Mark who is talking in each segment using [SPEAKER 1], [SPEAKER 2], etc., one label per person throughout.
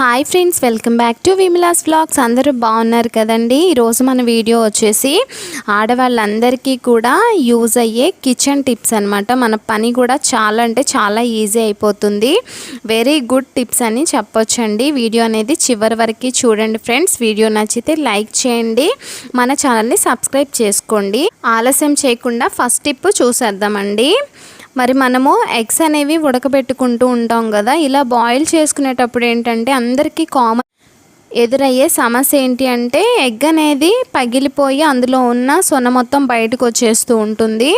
[SPEAKER 1] Hi friends welcome back to Vimila's vlogs అందరూ బాగున్నారు కదండి? ఈరోజు మన వీడియో వచ్చేసి ఆడవాళ్ళందరికీ కూడా యూజ్ అయ్యే కిచెన్ టిప్స్ అనమాట మన పని కూడా చాలా అంటే చాలా ఈజీ అయిపోతుంది. వెరీ గుడ్ టిప్స్ అని చెప్పొచ్చండి. వీడియో అనేది చివరి వరకు చూడండి ఫ్రెండ్స్ వీడియో నచ్చితే లైక్ చేయండి. మన ఛానల్ని సబ్స్క్రైబ్ చేసుకోండి. ఆలస్యం చేయకుండా ఫస్ట్ టిప్ చూసేద్దామండి. మరి మనము ఎగ్స్ అనేవి ఉడకబెట్టుకుంటూ ఉంటాం కదా ఇలా బాయిల్ చేసుకునేటప్పుడు ఏంటంటే అందరికీ కామన్ ఎదురయ్యే సమస్య ఏంటి అంటే ఎగ్ అనేది పగిలిపోయి అందులో ఉన్న సొన మొత్తం బయటకు వచ్చేస్తూ ఉంటుంది.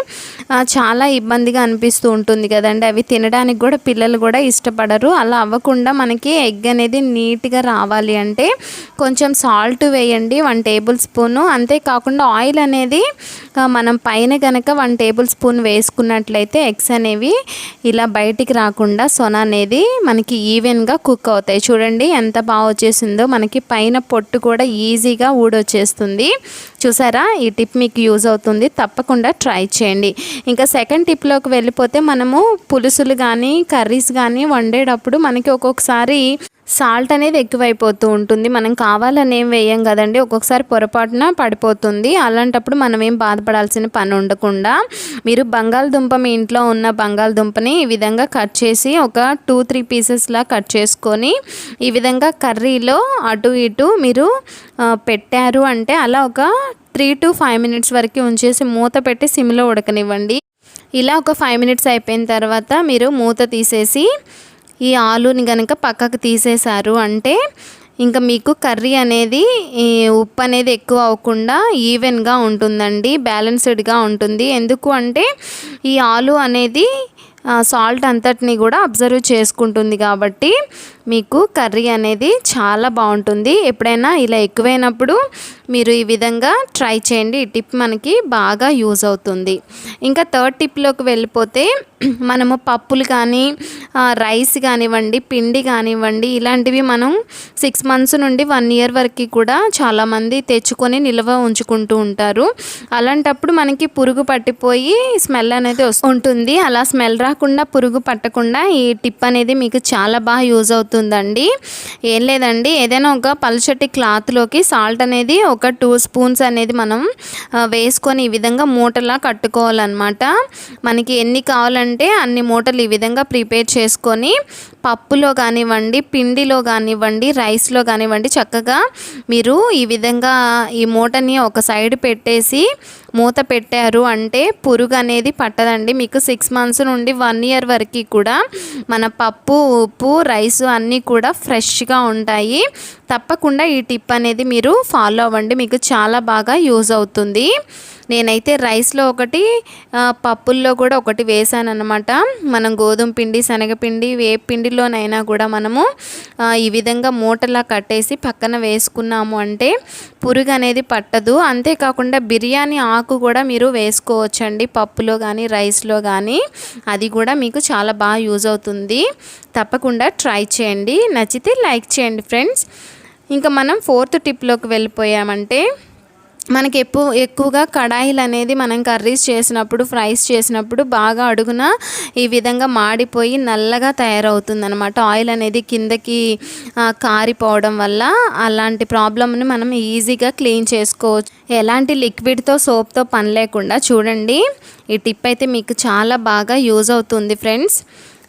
[SPEAKER 1] చాలా ఇబ్బందిగా అనిపిస్తూ ఉంటుంది కదండి. అవి తినడానికి కూడా పిల్లలు కూడా ఇష్టపడరు. అలా అవ్వకుండా మనకి ఎగ్ అనేది నీట్గా రావాలి అంటే కొంచెం సాల్ట్ వేయండి వన్ టేబుల్ స్పూను. అంతేకాకుండా ఆయిల్ అనేది మనం పైన కనుక వన్ టేబుల్ స్పూన్ వేసుకున్నట్లయితే ఎగ్స్ అనేవి ఇలా బయటికి రాకుండా సొన అనేది మనకి ఈవెన్గా కుక్ అవుతాయి. చూడండి ఎంత బాగా వచ్చేసిందో మన మనకి పైన పొట్టు కూడా ఈజీగా ఊడొచ్చేస్తుంది. చూసారా? ఈ టిప్ మీకు యూజ్ అవుతుంది. తప్పకుండా ట్రై చేయండి. ఇంకా సెకండ్ టిప్లోకి వెళ్ళిపోతే మనము పులుసులు కానీ కర్రీస్ కానీ వండేటప్పుడు మనకి ఒక్కొక్కసారి సాల్ట్ అనేది ఎక్కువైపోతూ ఉంటుంది. మనం కావాలని ఏం వేయం కదండి? ఒక్కొక్కసారి పొరపాటున పడిపోతుంది. అలాంటప్పుడు మనం ఏం బాధపడాల్సిన పని ఉండకుండా మీరు బంగాళదుంప మీ ఇంట్లో ఉన్న బంగాళదుంపని ఈ విధంగా కట్ చేసి ఒక టూ త్రీ పీసెస్లా కట్ చేసుకొని ఈ విధంగా కర్రీలో అటు ఇటు మీరు పెట్టారు అంటే అలా ఒక త్రీ టు ఫైవ్ మినిట్స్ వరకు ఉంచేసి మూత పెట్టి సిమ్లో ఉడకనివ్వండి. ఇలా ఒక ఫైవ్ మినిట్స్ అయిపోయిన తర్వాత మీరు మూత తీసేసి ఈ ఆలుని కనుక పక్కకు తీసేశారు అంటే ఇంకా మీకు కర్రీ అనేది ఈ ఉప్పు అనేది ఎక్కువ అవ్వకుండా ఈవెన్గా ఉంటుందండి బ్యాలెన్స్డ్గా ఉంటుంది. ఎందుకు అంటే ఈ ఆలు అనేది సాల్ట్ అంతటిని కూడా అబ్జర్వ్ చేసుకుంటుంది కాబట్టి మీకు కర్రీ అనేది చాలా బాగుంటుంది. ఎప్పుడైనా ఇలా ఎక్కువైనప్పుడు మీరు ఈ విధంగా ట్రై చేయండి. ఈ టిప్ మనకి బాగా యూజ్ అవుతుంది. ఇంకా థర్డ్ టిప్లోకి వెళ్ళిపోతే మనము పప్పులు కానీ రైస్ కానివ్వండి పిండి కానివ్వండి ఇలాంటివి మనం సిక్స్ మంత్స్ నుండి వన్ ఇయర్ వరకు కూడా చాలామంది తెచ్చుకొని నిల్వ ఉంచుకుంటూ ఉంటారు. అలాంటప్పుడు మనకి పురుగు పట్టిపోయి స్మెల్ అనేది వస్తు ఉంటుంది. అలా స్మెల్ రాకుండా పురుగు పట్టకుండా ఈ టిప్ అనేది మీకు చాలా బాగా యూజ్ అవుతుందండి. ఏం లేదండి. ఏదైనా ఒక పలుచటి క్లాత్లోకి సాల్ట్ అనేది ఒక ఒక టూ స్పూన్స్ అనేది మనం వేసుకొని ఈ విధంగా మూటలా కట్టుకోవాలన్నమాట. మనకి ఎన్ని కావాలంటే అన్ని మూటలు ఈ విధంగా ప్రిపేర్ చేసుకొని పప్పులో కానివ్వండి పిండిలో కానివ్వండి రైస్లో కానివ్వండి చక్కగా మీరు ఈ విధంగా ఈ మూటని ఒక సైడ్ పెట్టేసి మూత పెట్టారు అంటే పురుగు అనేది పట్టదండి. మీకు సిక్స్ మంత్స్ నుండి వన్ ఇయర్ వరకు కూడా మన పప్పు ఉప్పు రైస్ అన్నీ కూడా ఫ్రెష్గా ఉంటాయి. తప్పకుండా ఈ టిప్ అనేది మీరు ఫాలో అవ్వండి. మీకు చాలా బాగా యూజ్ అవుతుంది. నేనైతే రైస్లో ఒకటి పప్పుల్లో కూడా ఒకటి వేసాను అనమాట మనం గోధుమ పిండి శనగపిండి వేపిండిలోనైనా పిండిలోనైనా కూడా మనము ఈ విధంగా మూటలా కట్టేసి పక్కన వేసుకున్నాము అంటే పురుగు అనేది పట్టదు. అంతేకాకుండా బిర్యానీ ఆకు కూడా మీరు వేసుకోవచ్చండి పప్పులో కానీ రైస్లో కానీ అది కూడా మీకు చాలా బాగా యూజ్ అవుతుంది. తప్పకుండా ట్రై చేయండి. నచ్చితే లైక్ చేయండి ఫ్రెండ్స్. ఇంకా మనం ఫోర్త్ టిప్లోకి వెళ్ళిపోయామంటే మనకి ఎక్కువ ఎక్కువగా కడాయిలు అనేది మనం కర్రీస్ చేసినప్పుడు ఫ్రైస్ చేసినప్పుడు బాగా అడుగున ఈ విధంగా మాడిపోయి నల్లగా తయారవుతుంది అనమాట ఆయిల్ అనేది కిందకి కారిపోవడం వల్ల అలాంటి ప్రాబ్లమ్ని మనం ఈజీగా క్లీన్ చేసుకోవచ్చు. ఎలాంటి లిక్విడ్తో సోప్తో పని లేకుండా చూడండి. ఈ టిప్ అయితే మీకు చాలా బాగా యూజ్ అవుతుంది ఫ్రెండ్స్.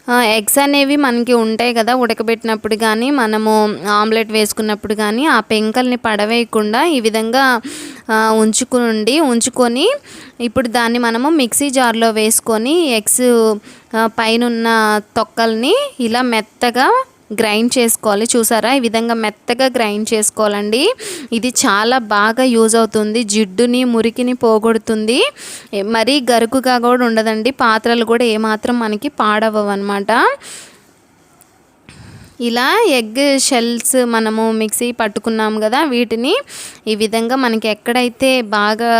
[SPEAKER 1] ఎగ్స్ అనేవి మనకి ఉంటాయి కదా ఉడకబెట్టినప్పుడు కానీ మనము ఆమ్లెట్ వేసుకున్నప్పుడు కానీ ఆ పెంకల్ని పడవేయకుండా ఈ విధంగా ఉంచుకుండి ఉంచుకొని ఇప్పుడు దాన్ని మనము మిక్సీ జార్లో వేసుకొని ఎగ్స్ పైన తొక్కల్ని ఇలా మెత్తగా గ్రైండ్ చేసుకోవాలి. చూసారా? ఈ విధంగా మెత్తగా గ్రైండ్ చేసుకోవాలండి. ఇది చాలా బాగా యూజ్ అవుతుంది. జిడ్డుని మురికిని పోగొడుతుంది. మరీ గరుకుగా కూడా ఉండదండి. పాత్రలు కూడా ఏమాత్రం మనకి పాడవవు ఇలా ఎగ్ షెల్స్ మనము మిక్సీ పట్టుకున్నాం కదా వీటిని ఈ విధంగా మనకి ఎక్కడైతే బాగా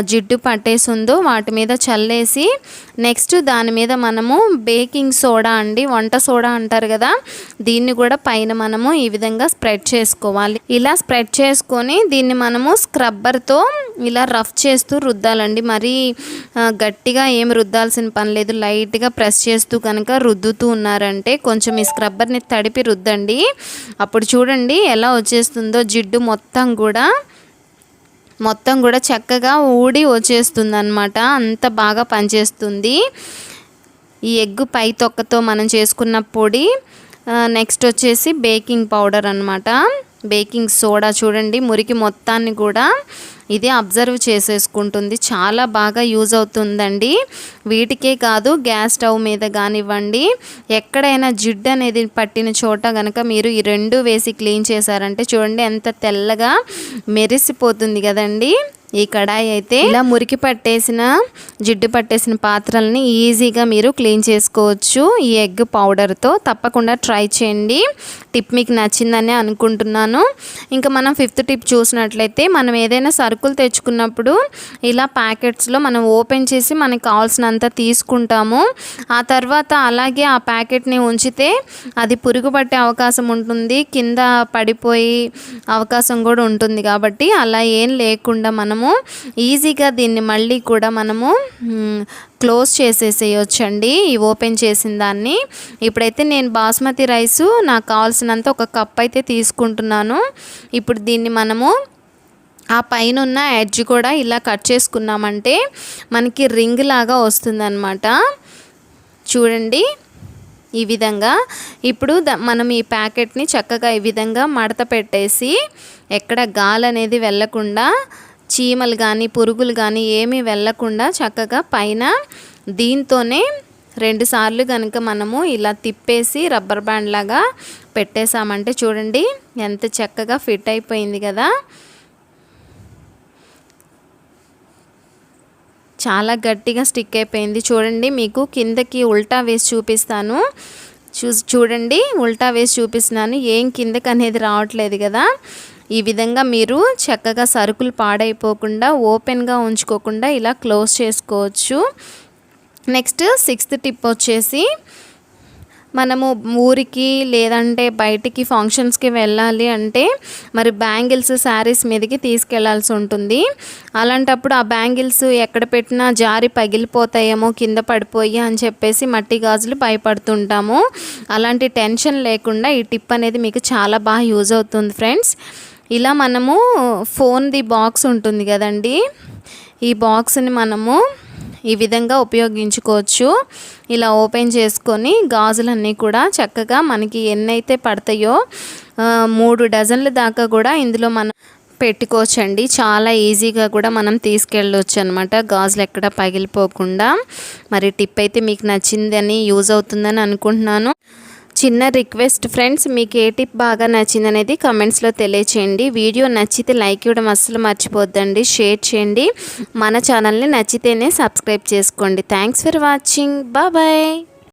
[SPEAKER 1] జిడ్డు పట్టేసి ఉందో వాటి మీద చల్లేసి నెక్స్ట్ దాని మీద మనము బేకింగ్ సోడా అండి వంట సోడా అంటారు కదా దీన్ని కూడా పైన మనము ఈ విధంగా స్ప్రెడ్ చేసుకోవాలి. ఇలా స్ప్రెడ్ చేసుకొని దీన్ని మనము స్క్రబ్బర్తో ఇలా రఫ్ చేస్తూ రుద్దాలండి. మరీ గట్టిగా ఏం రుద్దాల్సిన పని లేదు. లైట్గా ప్రెస్ చేస్తూ కనుక రుద్దుతూ ఉన్నారంటే కొంచెం ఈ స్క్రబ్బర్ని తడిపి రుద్దండి. అప్పుడు చూడండి ఎలా వచ్చేస్తుందో. జిడ్డు మొత్తం కూడా మొత్తం కూడా చక్కగా ఊడి వచ్చేస్తుంది అనమాట అంత బాగా పనిచేస్తుంది. ఈ ఎగ్గు పై తొక్కతో మనం చేసుకున్న పొడి నెక్స్ట్ వచ్చేసి బేకింగ్ పౌడర్ అనమాట బేకింగ్ సోడా చూడండి. మురికి మొత్తాన్ని కూడా ఇది అబ్జర్వ్ చేసేసుకుంటుంది. చాలా బాగా యూజ్ అవుతుందండి. వీటికే కాదు గ్యాస్ స్టవ్ మీద కానివ్వండి ఎక్కడైనా జిడ్డు అనేది పట్టిన చోట కనుక మీరు ఈ రెండు వేసి క్లీన్ చేశారంటే చూడండి ఎంత తెల్లగా మెరిసిపోతుంది కదండి ఈ కడాయి అయితే. ఇలా మురికి పట్టేసిన జిడ్డు పట్టేసిన పాత్రల్ని ఈజీగా మీరు క్లీన్ చేసుకోవచ్చు. ఈ ఎగ్ పౌడర్తో తప్పకుండా ట్రై చేయండి. టిప్ మీకు నచ్చిందని అనుకుంటున్నాను. ఇంకా మనం ఫిఫ్త్ టిప్ చూసినట్లయితే మనం ఏదైనా సరుకులు తెచ్చుకున్నప్పుడు ఇలా ప్యాకెట్స్లో మనం ఓపెన్ చేసి మనకు కావాల్సినంత తీసుకుంటాము. ఆ తర్వాత అలాగే ఆ ప్యాకెట్ని ఉంచితే అది పురుగు పట్టే అవకాశం ఉంటుంది. కింద పడిపోయి అవకాశం కూడా ఉంటుంది కాబట్టి అలా ఏం లేకుండా మనము ఈజీగా దీన్ని మళ్ళీ కూడా మనము క్లోజ్ చేసేసేయొచ్చండి. ఈ ఓపెన్ చేసిన దాన్ని. ఇప్పుడైతే నేను బాస్మతి రైసు నాకు కావాల్సినంత ఒక కప్ అయితే తీసుకుంటున్నాను. ఇప్పుడు దీన్ని మనము ఆ పైన ఉన్న ఎడ్జ్ కూడా ఇలా కట్ చేసుకున్నామంటే మనకి రింగ్ లాగా వస్తుందన్నమాట. చూడండి ఈ విధంగా. ఇప్పుడు మనం ఈ ప్యాకెట్ని చక్కగా ఈ విధంగా మడత పెట్టేసి ఎక్కడ గాలి అనేది వెళ్ళకుండా చీమలు కానీ పురుగులు కానీ ఏమీ వెళ్ళకుండా చక్కగా పైన దీంతోనే రెండుసార్లు కనుక మనము ఇలా తిప్పేసి రబ్బర్ బ్యాండ్ లాగా పెట్టేసామంటే చూడండి ఎంత చక్కగా ఫిట్ అయిపోయింది కదా. చాలా గట్టిగా స్టిక్ అయిపోయింది. చూడండి మీకు కిందకి ఉల్టా వేసి చూపిస్తాను. చూ చూడండి ఉల్టా వేసి చూపిస్తున్నాను. ఏం కిందకి అనేది రావట్లేదు కదా. ఈ విధంగా మీరు చక్కగా సరుకులు పాడైపోకుండా ఓపెన్గా ఉంచుకోకుండా ఇలా క్లోజ్ చేసుకోవచ్చు. నెక్స్ట్ సిక్స్త్ టిప్ వచ్చేసి మనము ఊరికి లేదంటే బయటికి ఫంక్షన్స్కి వెళ్ళాలి అంటే మరి బ్యాంగిల్స్ శారీస్ మీదకి తీసుకెళ్ళాల్సి ఉంటుంది. అలాంటప్పుడు ఆ బ్యాంగిల్స్ ఎక్కడ పెట్టినా జారి పగిలిపోతాయేమో కింద పడిపోయి అని చెప్పేసి మట్టి గాజులు భయపడుతుంటాము. అలాంటి టెన్షన్ లేకుండా ఈ టిప్ అనేది మీకు చాలా బాగా యూజ్ అవుతుంది ఫ్రెండ్స్. ఇలా మనము ఫోన్ది బాక్స్ ఉంటుంది కదండి. ఈ బాక్స్ని మనము ఈ విధంగా ఉపయోగించుకోవచ్చు. ఇలా ఓపెన్ చేసుకొని గాజులన్నీ కూడా చక్కగా మనకి ఎన్నైతే పడతాయో మూడు డజన్ల దాకా కూడా ఇందులో మనం పెట్టుకోవచ్చండి. చాలా ఈజీగా కూడా మనం తీసుకెళ్ళవచ్చు అనమాట గాజులు ఎక్కడ పగిలిపోకుండా. మరి టిప్ అయితే మీకు నచ్చిందని యూజ్ అవుతుందని అనుకుంటున్నాను. చిన్న రిక్వెస్ట్ ఫ్రెండ్స్ మీకు ఏ టిప్ బాగా నచ్చింది అనేది కమెంట్స్లో తెలియచేయండి. వీడియో నచ్చితే లైక్ ఇవ్వడం అస్సలు మర్చిపోద్దండి. షేర్ చేయండి. మన ఛానల్ని నచ్చితేనే సబ్స్క్రైబ్ చేసుకోండి. Thanks for watching bye